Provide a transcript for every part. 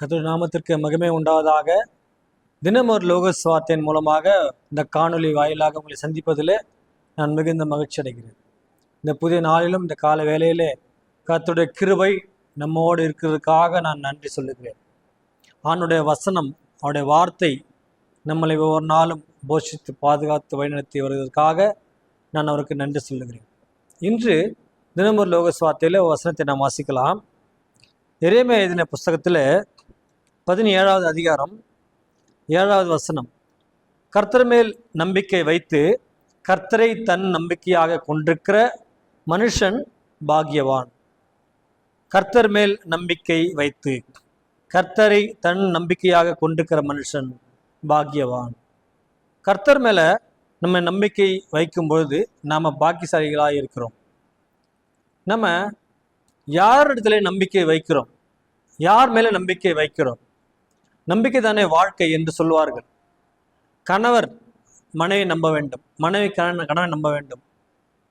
கத்தோட நாமத்திற்கு மகிமை உண்டாவதாக. தினமொரு ஒரு லோக சுவார்த்தையின் மூலமாக இந்த காணொலி வாயிலாக உங்களை சந்திப்பதில் நான் மிகுந்த மகிழ்ச்சி அடைகிறேன். இந்த புதிய நாளிலும் இந்த கால வேலையிலே கத்துடைய கிருபை நம்மோடு இருக்கிறதுக்காக நான் நன்றி சொல்லுகிறேன். ஆணுடைய வசனம் அவருடைய வார்த்தை நம்மளை ஒவ்வொரு நாளும் போஷித்து பாதுகாத்து வழிநடத்தி வருவதற்காக நான் அவருக்கு நன்றி சொல்லுகிறேன். இன்று தினமொரு லோக சுவார்த்தையில் ஒரு வசனத்தை நாம் வாசிக்கலாம். எரேமியா எழுதின புஸ்தகத்தில் பதினேழாவது அதிகாரம் ஏழாவது வசனம். கர்த்தர் மேல் நம்பிக்கை வைத்து கர்த்தரை தன் நம்பிக்கையாக கொண்டிருக்கிற மனுஷன் பாகியவான் கர்த்தர் மேல் நம்பிக்கை வைத்து கர்த்தரை தன் நம்பிக்கையாக கொண்டிருக்கிற மனுஷன் பாகியவான் கர்த்தர் மேலே நம்ம நம்பிக்கை வைக்கும் பொழுது நாம் பாக்கியசாலிகளாக இருக்கிறோம். நம்ம யார் இடத்துல நம்பிக்கை வைக்கிறோம்? யார் மேலே நம்பிக்கை வைக்கிறோம்? நம்பிக்கை தானே வாழ்க்கை என்று சொல்வார்கள் கணவர் மனைவி நம்ப வேண்டும். மனைவி கணவன் கணவன் நம்ப வேண்டும்.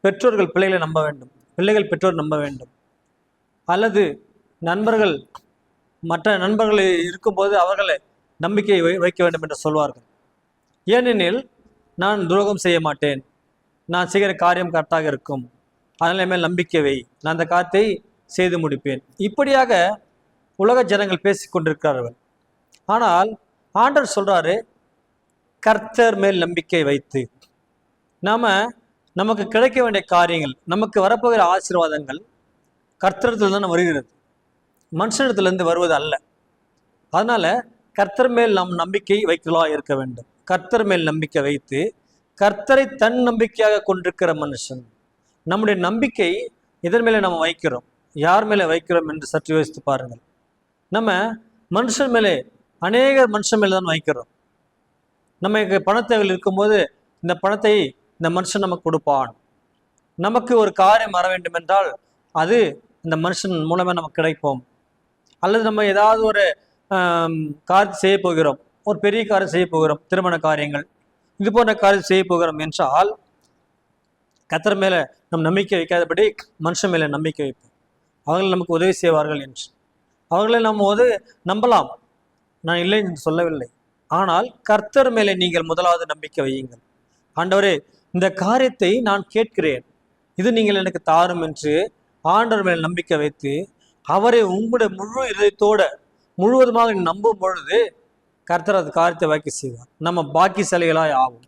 பெற்றோர்கள் பிள்ளைகளை நம்ப வேண்டும். பிள்ளைகள் பெற்றோர் நம்ப வேண்டும். அல்லது நண்பர்கள் மற்ற நண்பர்கள் இருக்கும்போது அவர்களை நம்பிக்கை வை வைக்க வேண்டும் என்று சொல்வார்கள். ஏனெனில் நான் துரோகம் செய்ய மாட்டேன். நான் செய்கிற காரியம் கரெக்டாக இருக்கும். அதனால் மேல் நம்பிக்கை வை. நான் அந்த காரியத்தை செய்து முடிப்பேன். இப்படியாக உலக ஜனங்கள் பேசிக் கொண்டிருக்கிறார்கள் ஆனால் ஆண்டர் சொல்கிறாரு கர்த்தர் மேல் நம்பிக்கை வைத்து. நாம் நமக்கு கிடைக்க வேண்டிய காரியங்கள் நமக்கு வரப்போகிற ஆசீர்வாதங்கள் கர்த்தரத்தில் தான் வருகிறது. மனுஷனிடத்துலேருந்து வருவது அல்ல. அதனால் கர்த்தர் மேல் நாம் நம்பிக்கை வைக்கலா இருக்க வேண்டும். கர்த்தர் மேல் நம்பிக்கை வைத்து கர்த்தரை தன் நம்பிக்கையாக கொண்டிருக்கிற மனுஷன் நம்முடைய நம்பிக்கை இதன் மேலே நம்ம வைக்கிறோம்? யார் மேலே வைக்கிறோம் என்று சற்று யோசித்து பாருங்கள். நம்ம மனுஷன் மேலே அநேக மனுஷன் மேலே தான் வாங்கிக்கிறோம். நமக்கு பணத்தேவைகள் இருக்கும்போது இந்த பணத்தை இந்த மனுஷன் நமக்கு கொடுப்பான். நமக்கு ஒரு காரியம் வர வேண்டும் என்றால் அது இந்த மனுஷன் மூலமாக நமக்கு கிடைப்போம். அல்லது நம்ம ஏதாவது ஒரு காரியம் செய்ய போகிறோம். ஒரு பெரிய காரியம் செய்ய போகிறோம். திருமண காரியங்கள். இது போன்ற காரியம் செய்ய போகிறோம் என்றால் கத்தர் மேலே நம் நம்பிக்கை வைக்காதபடி மனுஷன் மேலே நம்பிக்கை வைப்போம். அவர்கள் நமக்கு உதவி செய்வார்கள் என்று. அவர்களை நம்ம உதவி நம்பலாம். நான் இல்லை என்று சொல்லவில்லை. ஆனால் கர்த்தர் மேலே நீங்கள் முதலாவது நம்பிக்கை வையுங்கள். ஆண்டவரே இந்த காரியத்தை நான் கேட்கிறேன். இது நீங்கள் எனக்கு தாரும் என்று ஆண்டவர் மேல் நம்பிக்கை வைத்து அவரை உங்களுடைய முழு இதயத்தோட முழுவதுமாக நம்பும் பொழுது கர்த்தர் அது காரியத்தை வாக்கி செய்வார். நம்ம பாக்கி சிலைகளாய் ஆகும்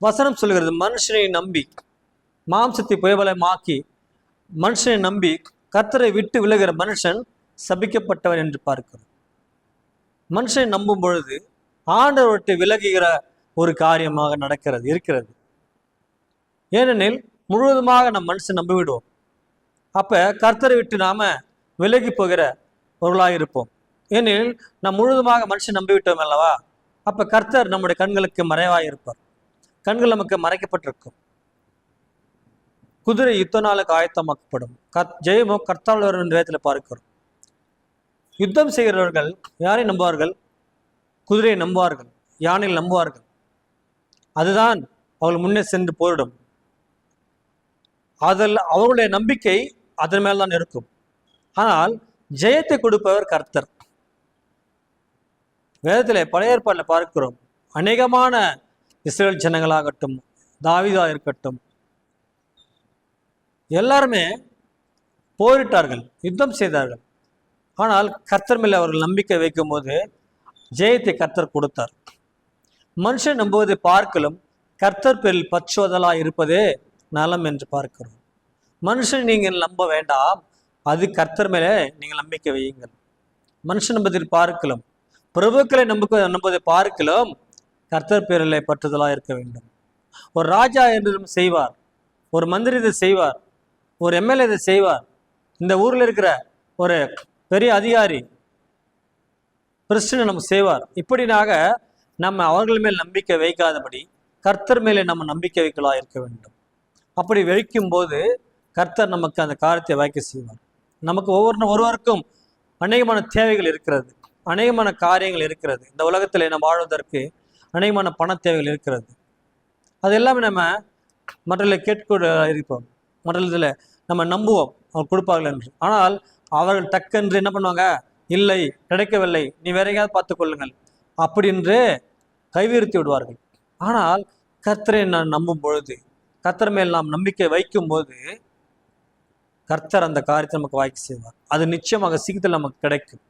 வசனம் சொல்கிறது மனுஷனை நம்பி மாம்சத்தை புயபலமாக்கி மனுஷனை நம்பி கர்த்தரை விட்டு விலகிற மனுஷன் சபிக்கப்பட்டவன் என்று பார்க்கிறோம். மனுஷனை நம்பும் பொழுது ஆண்டவர் விட்டு விலகுகிற ஒரு காரியமாக நடக்கிறது இருக்கிறது. ஏனெனில் முழுவதுமாக நம் மனுஷன் நம்பிவிடுவோம். அப்ப கர்த்தரை விட்டு நாம விலகி போகிற பொருளாக இருப்போம். ஏனெனில் நாம் முழுவதுமாக மனுஷன் நம்பிவிட்டோம் அல்லவா? அப்ப கர்த்தர் நம்முடைய கண்களுக்கு மறைவாக இருப்பார். கண்கள் நமக்கு மறைக்கப்பட்டிருக்கும். குதிரை யுத்த நாளுக்கு ஆயத்தமாக்கப்படும். கத் ஜெயமோ கர்த்தாளர் என்ற வேதத்தில் பார்க்கிறோம். யுத்தம் செய்கிறவர்கள் யாரை நம்புவார்கள்? குதிரையை நம்புவார்கள் யானையில் நம்புவார்கள். அதுதான் அவர்கள் முன்னே சென்று போரிடும். அதில் அவர்களுடைய நம்பிக்கை அதன் மேல் தான் இருக்கும். ஆனால் ஜெயத்தை கொடுப்பவர் கர்த்தர். வேதத்தில் பழைய ஏற்பாட்டில் பார்க்கிறோம். அநேகமான இஸ்ரேல் ஜனங்களாகட்டும் தாவிதா இருக்கட்டும் எல்லாருமே போரிட்டார்கள் யுத்தம் செய்தார்கள். ஆனால் கர்த்தர் மேலே அவர்கள் நம்பிக்கை வைக்கும் போது ஜெயத்தை கர்த்தர் கொடுத்தார். மனுஷன் நம்புவதை பார்க்கலும் கர்த்தர் பேரில் பற்றுவதலாக இருப்பதே நலம் என்று பார்க்கிறோம். மனுஷன் நீங்கள் நம்ப வேண்டாம். அது கர்த்தர் மேலே நீங்கள் நம்பிக்கை வையுங்கள். மனுஷன் நம்பதில் பார்க்கலாம் பிரபுக்களை நம்புக்க நம்பதை பார்க்கலாம் கர்த்தர் பேரில் பற்றுதலாக இருக்க வேண்டும். ஒரு ராஜா என்றும் செய்வார் ஒரு மந்திரி இதை செய்வார் ஒரு எம்எல்ஏ இதை செய்வார். இந்த ஊரில் இருக்கிற ஒரு பெரிய அதிகாரி பிரச்சனை நம்ம செய்வார் இப்படினாக நம்ம அவர்கள் மேல் நம்பிக்கை வைக்காதபடி கர்த்தர் மேலே நம்ம நம்பிக்கை வைக்கலாம் இருக்க வேண்டும். அப்படி வைக்கும்போது கர்த்தர் நமக்கு அந்த காரியத்தை வாய்க்க செய்வார். நமக்கு ஒவ்வொரு ஒருவருக்கும் அநேகமான தேவைகள் இருக்கிறது. அநேகமான காரியங்கள் இருக்கிறது. இந்த உலகத்தில் நம்ம வாழ்வதற்கு அநேகமான பண தேவைகள் இருக்கிறது. அது எல்லாமே நம்ம மற்றவர்களை கேட்க இருப்போம் மற்றதில் நம்ம நம்புவோம். அவர் கொடுப்பார்கள் என்று. ஆனால் அவர்கள் டக்கென்று என்ன பண்ணுவாங்க? இல்லை கிடைக்கவில்லை. நீ வேற எங்கேயாவது பார்த்து கொள்ளுங்கள். அப்படின்று கைவிரித்து விடுவார்கள். ஆனால் கர்த்தரை நான் நம்பும் பொழுது கர்த்தர் மேல் நாம் நம்பிக்கை வைக்கும் போது கர்த்தர் அந்த காரியத்தை நமக்கு வாய்க்கு செய்வார். அது நிச்சயமாக சீக்கிரத்தில் நமக்கு கிடைக்கும்.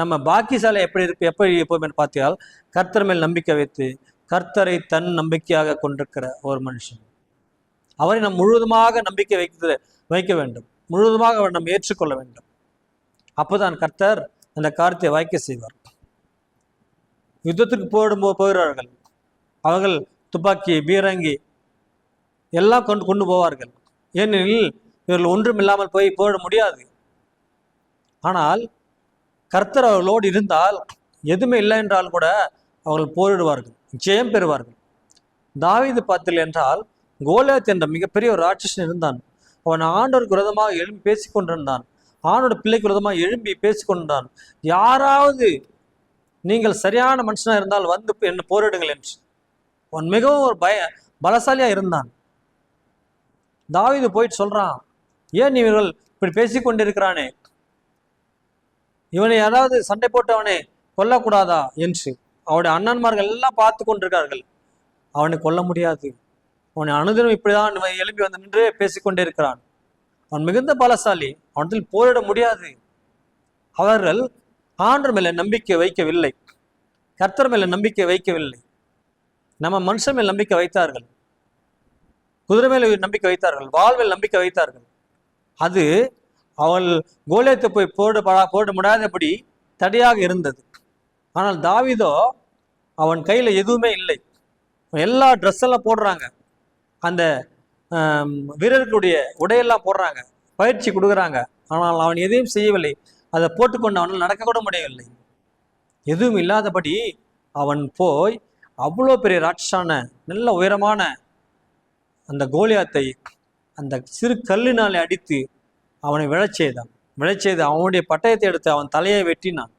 நம்ம பாக்கிசாலை எப்படி இருப்ப எப்படி எப்போதுமே பார்த்தால் கர்த்தர் மேல் நம்பிக்கை வைத்து கர்த்தரை தன் நம்பிக்கையாக கொண்டிருக்கிற ஒரு மனுஷன். அவரை நாம் முழுவதுமாக நம்பிக்கை வைக்க வைக்க வேண்டும். முழுவதுமாக அவர் நாம் ஏற்றுக்கொள்ள வேண்டும். அப்போதான் கர்த்தர் அந்த காரியத்தை வாய்க்க செய்வார். யுத்தத்துக்கு போடும்போது போகிறார்கள். அவர்கள் துப்பாக்கி பீரங்கி எல்லாம் கொண்டு கொண்டு போவார்கள். ஏனெனில் இவர்கள் ஒன்றும் இல்லாமல் போய் போட முடியாது. ஆனால் கர்த்தர் அவர்களோடு இருந்தால் எதுவுமே இல்லை என்றால் கூட அவர்கள் போரிடுவார்கள் ஜெயம் பெறுவார்கள். தாவிது பார்த்தல் என்றால் கோலியாத் என்ற மிகப்பெரிய ஒரு ராட்சசன் இருந்தான். அவன் ஆண்டோருக்கு விரதமாக எழும்பி பேசிக்கொண்டிருந்தான். ஆணோட பிள்ளைக்கு விரோதமாக எழும்பி பேசிக்கொண்டான். யாராவது நீங்கள் சரியான மனுஷனாக இருந்தால் வந்து என்ன போரிடுங்கள் என்று. அவன் மிகவும் ஒரு பய பலசாலியாக இருந்தான். தாவிது போயிட்டு சொல்கிறான் ஏன் இவர்கள் இப்படி பேசிக்கொண்டிருக்கிறானே? இவனை யாராவது சண்டை போட்டவனை கொல்லக்கூடாதா? என்று. அவனுடைய அண்ணன்மார்கள் எல்லாம் பார்த்து கொண்டிருக்கார்கள். அவனை கொல்ல முடியாது. அவனை அனுதினம் இப்படிதான் எழுப்பி வந்து நின்று பேசிக்கொண்டே இருக்கிறான் அவன் மிகுந்த பலசாலி. அவனத்தில் போரிட முடியாது. அவர்கள் ஆண்டர் மேல நம்பிக்கை வைக்கவில்லை. கர்த்தர் மேல நம்பிக்கை வைக்கவில்லை. நம்ம மனுஷன் மேல் நம்பிக்கை வைத்தார்கள். குதிரை மேல நம்பிக்கை வைத்தார்கள். வாழ்வில் நம்பிக்கை வைத்தார்கள். அது அவள் கோலியத்தை போய் போட போட முடியாதபடி தடையாக இருந்தது. ஆனால் தாவிதோ அவன் கையில் எதுவுமே இல்லை. எல்லா ட்ரெஸ் எல்லாம் போடுறாங்க. அந்த வீரர்களுடைய உடையெல்லாம் போடுறாங்க. பயிற்சி கொடுக்குறாங்க. ஆனால் அவன் எதையும் செய்யவில்லை. அதை போட்டுக்கொண்டு அவனால் நடக்க கூட முடியவில்லை. எதுவும் இல்லாதபடி அவன் போய் அவ்வளோ பெரிய ராட்சான நல்ல உயரமான அந்த கோலியாத்தை அந்த சிறு கல்லினாலே அடித்து அவனை விழச் செய்தான். விழச் செய்து அவனுடைய பட்டயத்தை எடுத்து அவன் தலையை வெட்டினான்.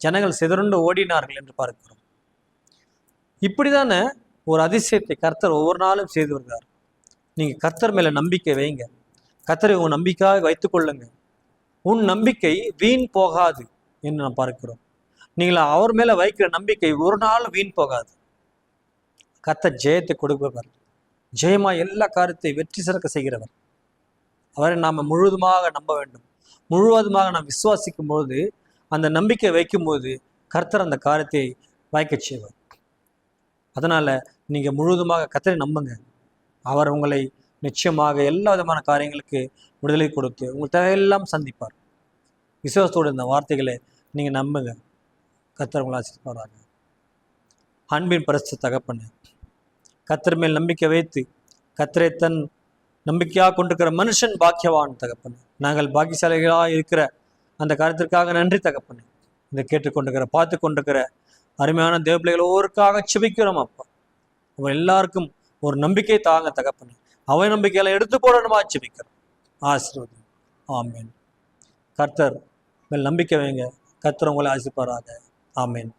ஜனங்கள் சிதறுண்டு ஓடினார்கள் என்று பார்க்கிறோம். இப்படிதானே ஒரு அதிசயத்தை கர்த்தர் ஒவ்வொரு நாளும் செய்து வருகிறார். நீங்கள் கர்த்தர் மேலே நம்பிக்கை வைங்க. கர்த்தரை உன் நம்பிக்கையாக வைத்துக் கொள்ளுங்க. உன் நம்பிக்கை வீண் போகாது என்று நாம் பார்க்கிறோம். நீங்கள் அவர் மேலே வைக்கிற நம்பிக்கை ஒரு நாள் வீண் போகாது. கர்த்தர் ஜெயத்தை கொடுப்பவர். ஜெயமா எல்லா காரியத்தை வெற்றி சிறக்க செய்கிறவர். அவரை நாம் முழுவதுமாக நம்ப வேண்டும். முழுவதுமாக நாம் விசுவாசிக்கும் பொழுது அந்த நம்பிக்கை வைக்கும்போது கர்த்தர் அந்த காரியத்தை வாய்க்கச் செய்வார். அதனால் நீங்கள் முழுவதுமாக கர்த்தரை நம்புங்க. அவர் உங்களை நிச்சயமாக எல்லா விதமான காரியங்களுக்கு விடுதலை கொடுத்து உங்கள் தேவையெல்லாம் சந்திப்பார். விசுவாசத்தோடு இந்த வார்த்தைகளை நீங்கள் நம்புங்க. கர்த்தர் உங்களை அன்பின் பரிசு தகப்பண்ணு கர்த்தர் மேல் நம்பிக்கை வைத்து கர்த்தரை தன் நம்பிக்கையாக கொண்டிருக்கிற மனுஷன் பாக்கியவான் தகப்பன். நாங்கள் பாக்கியசாலிகளாக இருக்கிற அந்த காரியத்திற்காக நன்றி தகப்பன். இதை கேட்டுக்கொண்டிருக்கிற பார்த்து கொண்டிருக்கிற அருமையான தேவ பிள்ளைகள் ஒவ்வொருக்காக செபிக்கிறோம் அப்பா. அவன் எல்லாருக்கும் ஒரு நம்பிக்கை தாங்க தகப்பன். அவை நம்பிக்கையில எடுத்து போடணுமா? செபிக்கிறோம் ஆசீர்வதி ஆமேன். கர்த்தர் மேல் நம்பிக்கை வைங்க. கர்த்தர் உங்களை ஆசிப்பாராக ஆமேன்.